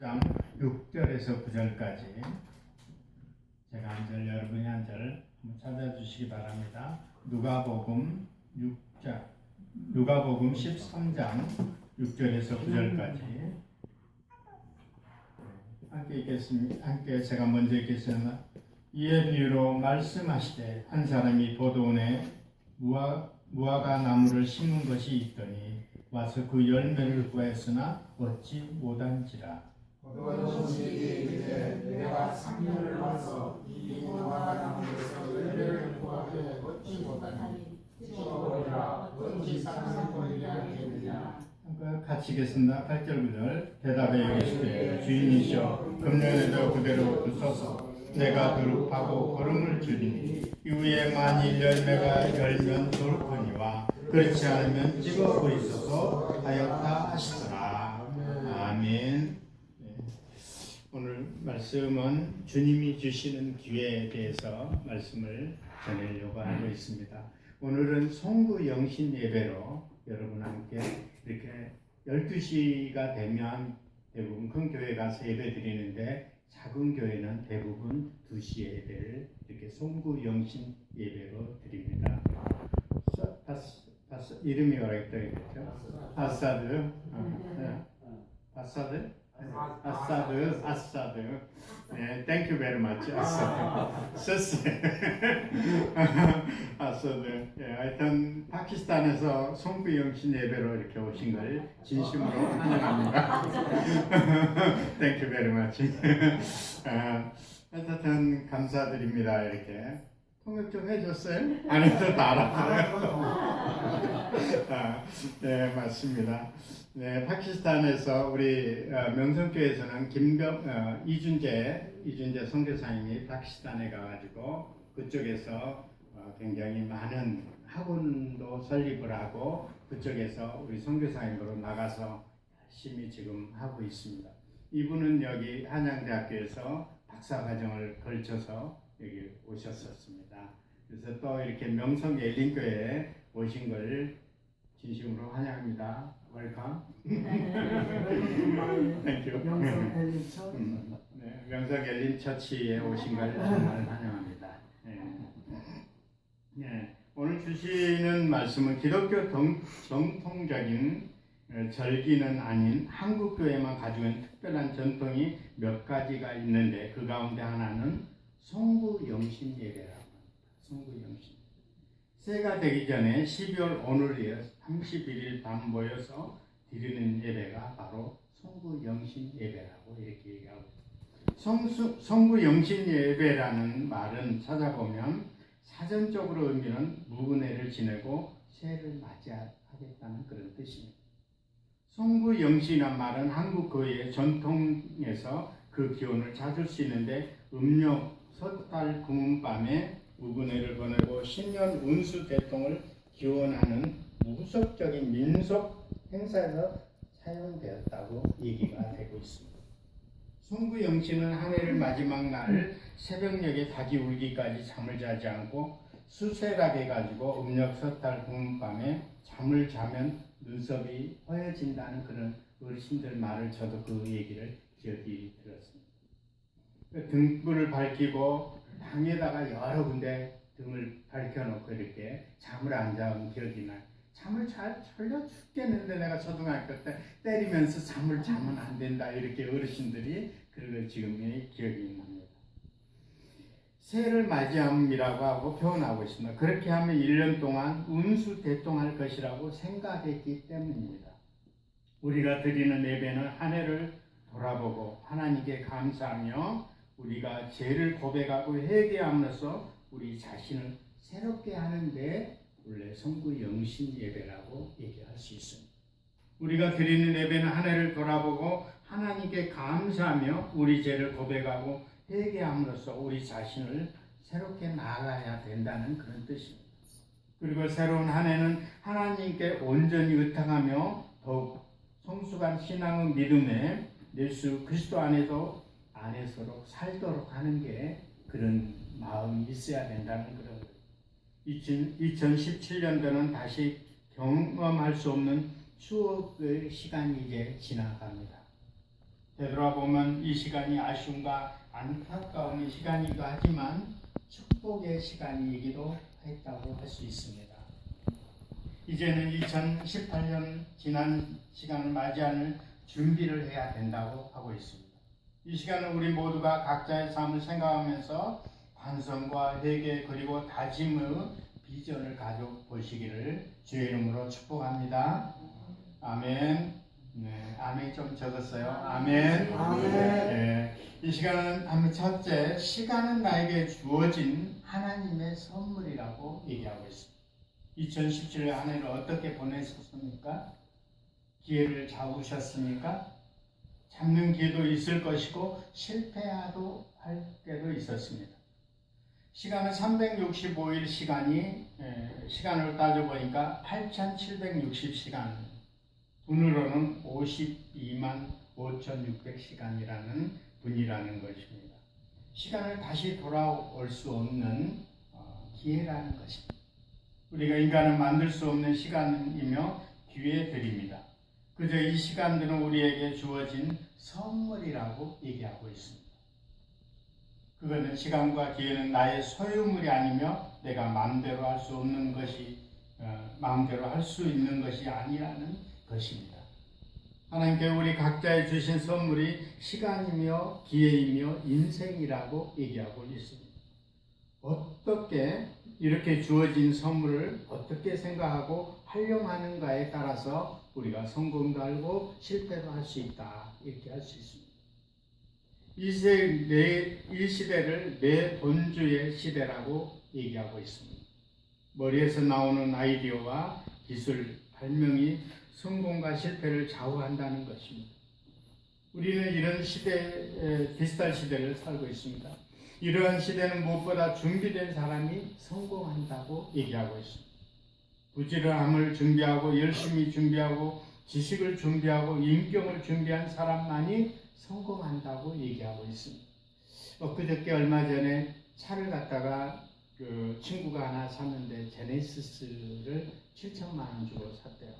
장 6절에서 9절까지 제가 한 절 여러분이 한 절 한번 찾아주시기 바랍니다. 누가복음 6장 누가복음 13장 6절에서 9절까지 함께 읽겠습니다. 함께 제가 먼저 읽겠습니다. 이에 비유로 말씀하시되 한 사람이 보도원에 무화, 무화과 나무를 심은 것이 있더니 와서 그 열매를 구하였으나 얻지 못한지라 그것이 이르되 내가 3년을 와서 이 무화과 나무에서 열매를 구하되 얻지 못하니 찍어버리라 어찌 삼성거리냐 하겠느냐 같이 읽겠습니다. 8절 9절 대답에 이르시되 주인이시여 금년에도 그대로 두소서 내가 거룩하고 걸음을 줄이니 이후에 만일 열매가 열면 좋거니와 그렇지 않으면 찍어 버리소서 하였다 하시더라. 아멘. 말씀은 주님이 주시는 기회에 대해서 말씀을 전하려고 하고 있습니다. 오늘은 송구 영신 예배로 여러분 함께 이렇게 12시가 되면 대부분 큰 교회 가서 예배 드리는데 작은 교회는 대부분 2시 예배를 이렇게 송구 영신 예배로 드립니다. 사- 바스, 바스, 이름이 뭐라 했죠? 아사드. 어, 네. 아사드? 아사드, 아사드. 네, thank you very much. 아사드. 쓰스. 아사드. 예, 하여튼 파키스탄에서 송구 영 신 예배로 이렇게 오신 걸 진심으로 환영합니다. thank you very much. 아, 하여튼 감사드립니다. 이렇게. 통역 좀 해줬어요? 아니도 다 알았어요. 아, 네, 맞습니다. 네, 파키스탄에서 우리 어, 명성교에서는 김병 어, 이준재 이준재 선교사님이 파키스탄에 가가지고 그쪽에서 어, 굉장히 많은 학원도 설립을 하고 그쪽에서 우리 선교사님으로 나가서 열심히 지금 하고 있습니다. 이분은 여기 한양대학교에서 박사과정을 걸쳐서 여기 오셨었습니다. 그래서 또 이렇게 명성 예린교회에 오신 걸 진심으로 환영합니다. 웰컴. 땡큐. 영성 엘리처 음, 네, 명성 엘린 처치에 오신 걸 정말 환영합니다. 네. 네, 오늘 주시는 말씀은 기독교 정, 정통적인 어, 절기는 아닌 한국 교회만 가지고 있는 특별한 전통이 몇 가지가 있는데 그 가운데 하나는 송구 영신 예배라고 합니다. 송구 영신. 새가 되기 전에 12월 오늘 이어 31일 밤 모여서 드리는 예배가 바로 송구 영신 예배라고 이렇게 얘기하고. 성수, 송구 영신 예배라는 말은 찾아보면 사전적으로 의미는 무은혜를 지내고 새해를 맞이하겠다는 그런 뜻입니다. 송구 영신이란 말은 한국 교회의 전통에서 그 기원을 찾을 수 있는데 음력 섣달 금은밤에 무근해를 보내고 신년 운수 대통을 기원하는 무속적인 민속 행사에서 사용되었다고 얘기가 되고 있습니다. 송구 영신은 한 해를 마지막 날 새벽녘에 닭이 울기까지 잠을 자지 않고 수세라게 가지고 음력 섣달 금은밤에 잠을 자면 눈썹이 허여진다는 그런 어르신들 말을 저도 그 얘기를 기억이 들었습니다. 그 등불을 밝히고 방에다가 여러 군데 등을 밝혀놓고 이렇게 잠을 안 자는 기억이 나요. 잠을 잘 졸려 죽겠는데 내가 초등학교 때 때리면서 잠을 자면 안 된다 이렇게 어르신들이 그걸 지금의 기억이 납니다. 새해를 맞이함이라고 하고 표현하고 있습니다. 그렇게 하면 1년 동안 운수 대통할 것이라고 생각했기 때문입니다. 우리가 드리는 예배는 한 해를 돌아보고 하나님께 감사하며 우리가 죄를 고백하고 회개함으로써 우리 자신을 새롭게 하는데 원래 성구 영신 예배라고 얘기할 수 있습니다. 우리가 드리는 예배는 한 해를 돌아보고 하나님께 감사하며 우리 죄를 고백하고 회개함으로써 우리 자신을 새롭게 나아가야 된다는 그런 뜻입니다. 그리고 새로운 한 해는 하나님께 온전히 의탁하며 더욱 성숙한 신앙의 믿음에 예수 그리스도 안에도 안에서로 살도록 하는 게 그런 마음이 있어야 된다는 그런 거예요. 2017년도는 다시 경험할 수 없는 추억의 시간이 이제 지나갑니다. 되돌아보면 이 시간이 아쉬움과 안타까움의 시간이기도 하지만 축복의 시간이기도 했다고 할 수 있습니다. 이제는 2018년 지난 시간을 맞이하는 준비를 해야 된다고 하고 있습니다. 이 시간은 우리 모두가 각자의 삶을 생각하면서 반성과 회개 그리고 다짐의 비전을 가져 보시기를 주의 이름으로 축복합니다. 아멘. 네, 아멘 좀 적었어요. 아멘. 아멘. 네, 이 시간은 하면 첫째, 시간은 나에게 주어진 하나님의 선물이라고 얘기하고 있습니다. 2017년 한 해를 어떻게 보내셨습니까? 기회를 잡으셨습니까? 잡는 기회도 있을 것이고 실패하도 할 때도 있었습니다. 시간은 365일 시간이 에, 시간으로 따져보니까 8,760시간 돈으로는 52만 5,600시간이라는 분이라는 것입니다. 시간을 다시 돌아올 수 없는 어, 기회라는 것입니다. 우리가 인간은 만들 수 없는 시간이며 기회들입니다. 그저 이 시간들은 우리에게 주어진 선물이라고 얘기하고 있습니다. 그거는 시간과 기회는 나의 소유물이 아니며 내가 마음대로 할 수 없는 것이 어, 마음대로 할 수 있는 것이 아니라는 것입니다. 하나님께 우리 각자에 주신 선물이 시간이며 기회이며 인생이라고 얘기하고 있습니다. 어떻게 이렇게 주어진 선물을 어떻게 생각하고 활용하는가에 따라서 우리가 성공도 알고 실패도 할 수 있다 이렇게 할 수 있습니다. 이, 이 시대를 내 돈주의 시대라고 얘기하고 있습니다. 머리에서 나오는 아이디어와 기술, 발명이 성공과 실패를 좌우한다는 것입니다. 우리는 이런 시대, 디지털 시대를 살고 있습니다. 이러한 시대는 무엇보다 준비된 사람이 성공한다고 얘기하고 있습니다. 부지런함을 준비하고 열심히 준비하고 지식을 준비하고 인격을 준비한 사람만이 성공한다고 얘기하고 있습니다. 엊그저께 얼마 전에 차를 갖다가 그 친구가 하나 샀는데 제네시스를 7천만 원 주고 샀대요.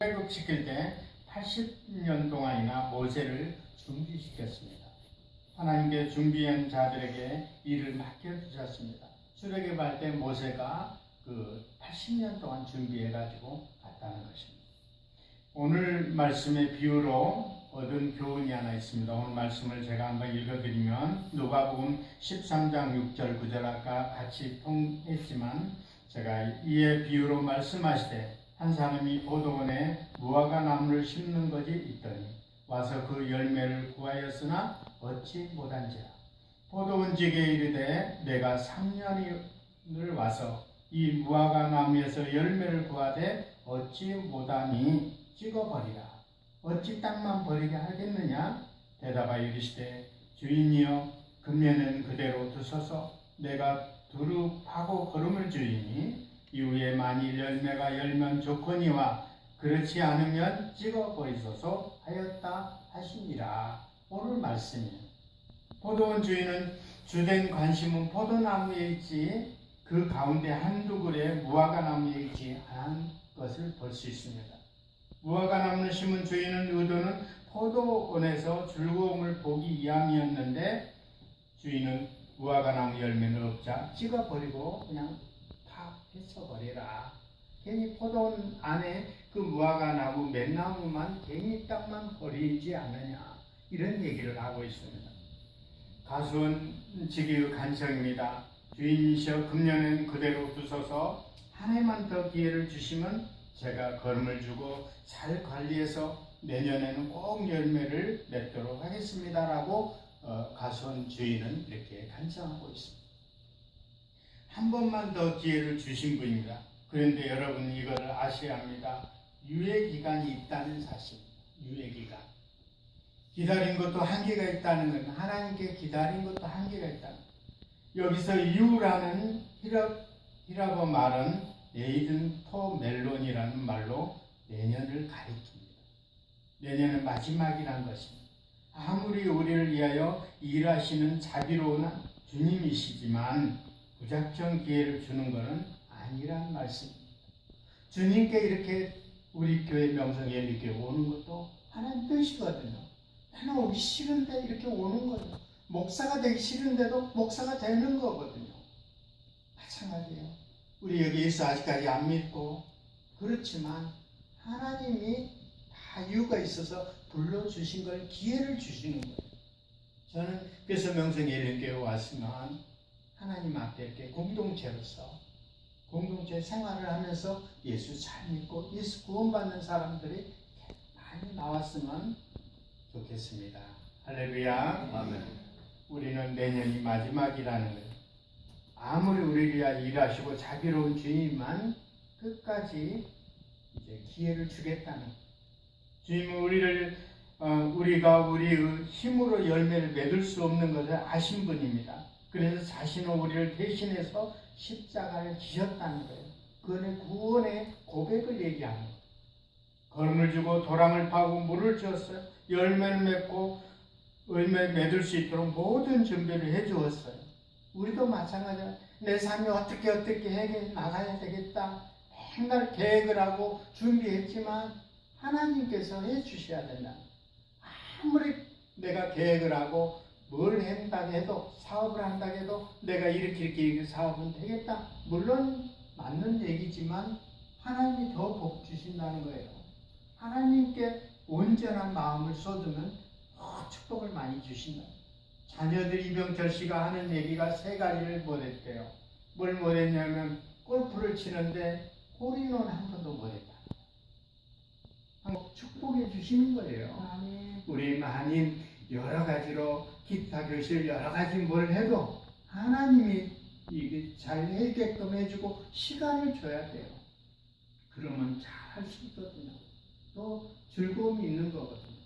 회복시킬 때 80년 동안이나 모세를 준비시켰습니다. 하나님께 준비한 자들에게 일을 맡겨주셨습니다. 출애굽할 때 모세가 그 80년 동안 준비해가지고 갔다는 것입니다. 오늘 말씀의 비유로 얻은 교훈이 하나 있습니다. 오늘 말씀을 제가 한번 읽어드리면 누가복음 13장 6절 9절 아까 같이 통했지만 제가 이에 비유로 말씀하시되 한 사람이 보도원에 무화과 나무를 심는 것이 있더니 와서 그 열매를 구하였으나 얻지 못한지라. 포도원직에 이르되 내가 3년을 와서 이 무화과 나무에서 열매를 구하되 얻지 못하니 찍어버리라. 어찌 땅만 버리게 하겠느냐? 대답하여 이르시되 주인이여 금년은 그대로 두소서. 내가 두루 파고 걸음을 주이니 이후에 만일 열매가 열면 좋거니와 그렇지 않으면 찍어 버리소서 하였다 하시니라 오늘 말씀이에요 포도원 주인은 주된 관심은 포도나무에 있지 그 가운데 한두 그루의 무화과 나무에 있지 않은 것을 볼 수 있습니다. 무화과 나무를 심은 주인은 의도는 포도원에서 즐거움을 보기 위함이었는데 주인은 무화과 나무 열매는 없자 찍어버리고 그냥 다 해쳐버리라. 괜히 포도원 안에 그 무화과 나무 맨나무만 괜히 땅만 버리지 않느냐 이런 얘기를 하고 있습니다. 가수원 직위의 간청입니다. 주인이셔 금년엔 그대로 두셔서 한 해만 더 기회를 주시면 제가 걸음을 주고 잘 관리해서 내년에는 꼭 열매를 맺도록 하겠습니다라고 어, 가수원 주인은 이렇게 간청하고 있습니다. 한 번만 더 기회를 주신 분입니다. 그런데 여러분 이거를 아셔야 합니다. 유예 기간이 있다는 사실. 유예 기간. 기다린 것도 한계가 있다는 건 하나님께 기다린 것도 한계가 있다는 것. 여기서 이유라는 히랍, 히랍어 말은 에이든 토 멜론이라는 말로 내년을 가리킵니다. 내년은 마지막이란 것입니다. 아무리 우리를 위하여 일하시는 자비로운 주님이시지만 무작정 기회를 주는 것은 아니란 말씀입니다. 주님께 이렇게 우리 교회 명성 예비교회 오는 것도 하나님 뜻이거든요. 나는 오기 싫은데 이렇게 오는 거예요. 목사가 되기 싫은데도 목사가 되는 거거든요. 마찬가지예요. 우리 여기에서 아직까지 안 믿고 그렇지만 하나님이 다 이유가 있어서 불러주신 걸 기회를 주시는 거예요. 저는 그래서 명성예령교회 왔으면 하나님 앞에 이렇게 공동체로서 공동체 생활을 하면서 예수 잘 믿고 예수 구원받는 사람들이 많이 나왔으면 좋겠습니다. 할렐루야. 아멘. 우리는 내년이 마지막이라는 거예요. 아무리 우리를 위하여 일하시고 자비로운 주님만 끝까지 이제 기회를 주겠다는. 주님은 우리를 어, 우리가 우리의 힘으로 열매를 맺을 수 없는 것을 아신 분입니다. 그래서 자신은 우리를 대신해서 십자가를 지셨다는 거예요. 그의 구원의 고백을 얘기하는 거예요. 걸음을 주고 도랑을 파고 물을 주었어요. 열매를 맺고 열매 맺을 수 있도록 모든 준비를 해 주었어요. 우리도 마찬가지야. 내 삶이 어떻게 어떻게 해 나가야 되겠다. 맨날 계획을 하고 준비했지만 하나님께서 해 주셔야 된다. 아무리 내가 계획을 하고 뭘 한다고 해도 사업을 한다고 해도 내가 이렇게 이렇게, 이렇게 사업은 되겠다. 물론 맞는 얘기지만 하나님이 더 복 주신다는 거예요. 하나님께 온전한 마음을 쏟으면 더 축복을 많이 주신다. 자녀들 이병철 씨가 하는 얘기가 세 가지를 못했대요. 뭘 못했냐면 골프를 치는데 홀인원 한 번도 못했다. 축복해 주시는 거예요. 우리 많이 여러 가지로 기타 교실 여러 가지 뭘 해도 하나님이 이게 잘 해게끔 해주고 시간을 줘야 돼요. 그러면 잘 할 수 있거든요. 또 즐거움이 있는 거거든요.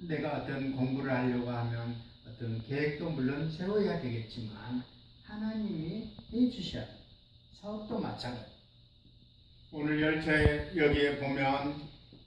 내가 어떤 공부를 하려고 하면 어떤 계획도 물론 세워야 되겠지만 하나님이 해주셔야 돼요. 사업도 마찬가지. 오늘 열차에 여기에 보면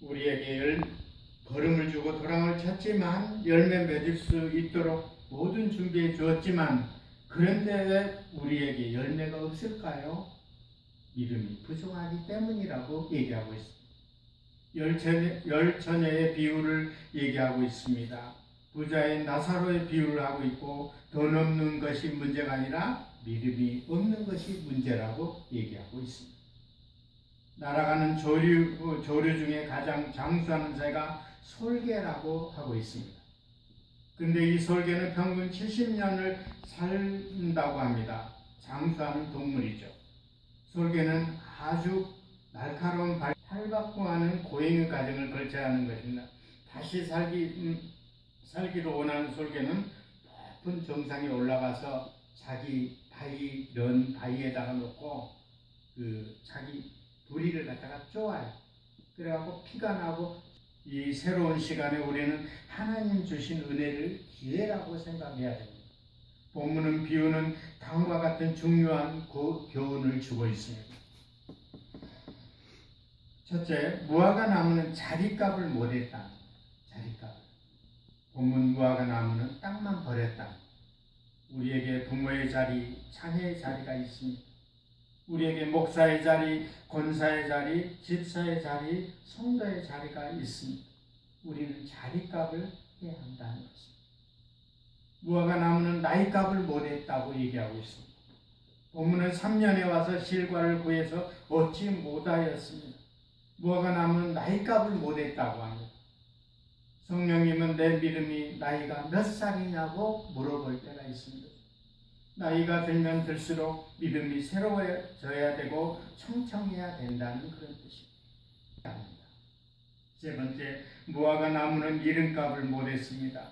우리에게 열, 걸음을 주고 도랑을 쳤지만 열매 맺을 수 있도록 모든 준비해 주었지만 그런데 왜 우리에게 열매가 없을까요? 믿음이 부족하기 때문이라고 얘기하고 있습니다. 열처녀의 비유를 얘기하고 있습니다. 부자의 나사로의 비유를 하고 있고 돈 없는 것이 문제가 아니라 믿음이 없는 것이 문제라고 얘기하고 있습니다. 날아가는 조류, 어, 조류 중에 가장 장수하는 새가 솔개라고 하고 있습니다. 근데 이 솔개는 평균 70년을 산다고 합니다. 장수하는 동물이죠. 솔개는 아주 날카로운 발, 탈바꿈하는 고행의 과정을 거쳐야 하는 것입니다. 다시 살기, 음, 살기로 원하는 솔개는 높은 정상에 올라가서 자기 바위, 이런 바위에다가 놓고 그 자기 부리를 갖다가 쪼아요. 그래갖고 피가 나고 이 새로운 시간에 우리는 하나님 주신 은혜를 기회라고 생각해야 됩니다. 본문은 비유는 다음과 같은 중요한 고, 교훈을 주고 있습니다. 첫째, 무화과 나무는 자리값을 못했다. 자리값. 본문 무화과 나무는 땅만 버렸다. 우리에게 부모의 자리, 자녀의 자리가 있습니다. 우리에게 목사의 자리, 권사의 자리, 집사의 자리, 성도의 자리가 있습니다. 우리는 자리값을 해야 한다는 것입니다. 무화과 나무는 나이값을 못했다고 얘기하고 있습니다. 본문은 3년에 와서 실과를 구해서 얻지 못하였습니다. 무화과 나무는 나이값을 못했다고 합니다. 성령님은 내 믿음이 나이가 몇 살이냐고 물어볼 때가 있습니다. 나이가 들면 들수록 믿음이 새로워져야 되고 청청해야 된다는 그런 뜻입니다. 세 번째, 무화과 나무는 이름값을 못했습니다.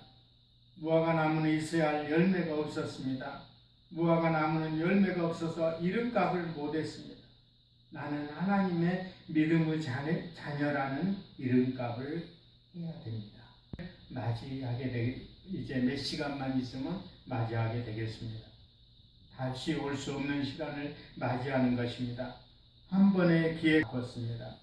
무화과 나무는 있어야 할 열매가 없었습니다. 무화과 나무는 열매가 없어서 이름값을 못했습니다. 나는 하나님의 믿음의 자녀, 자녀라는 이름값을 해야 됩니다. 맞이하게 되 이제 몇 시간만 있으면 맞이하게 되겠습니다. 다시 올 수 없는 시간을 맞이하는 것입니다. 한 번의 기회 걷습니다.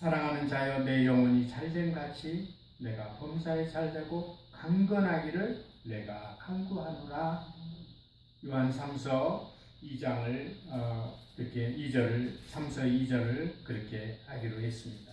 사랑하는 자여 내 영혼이 잘된 같이 내가 범사에 잘되고 강건하기를 내가 간구하노라. 요한 3서 2장을 어, 그렇게 2절을 3서 2절을 그렇게 하기로 했습니다.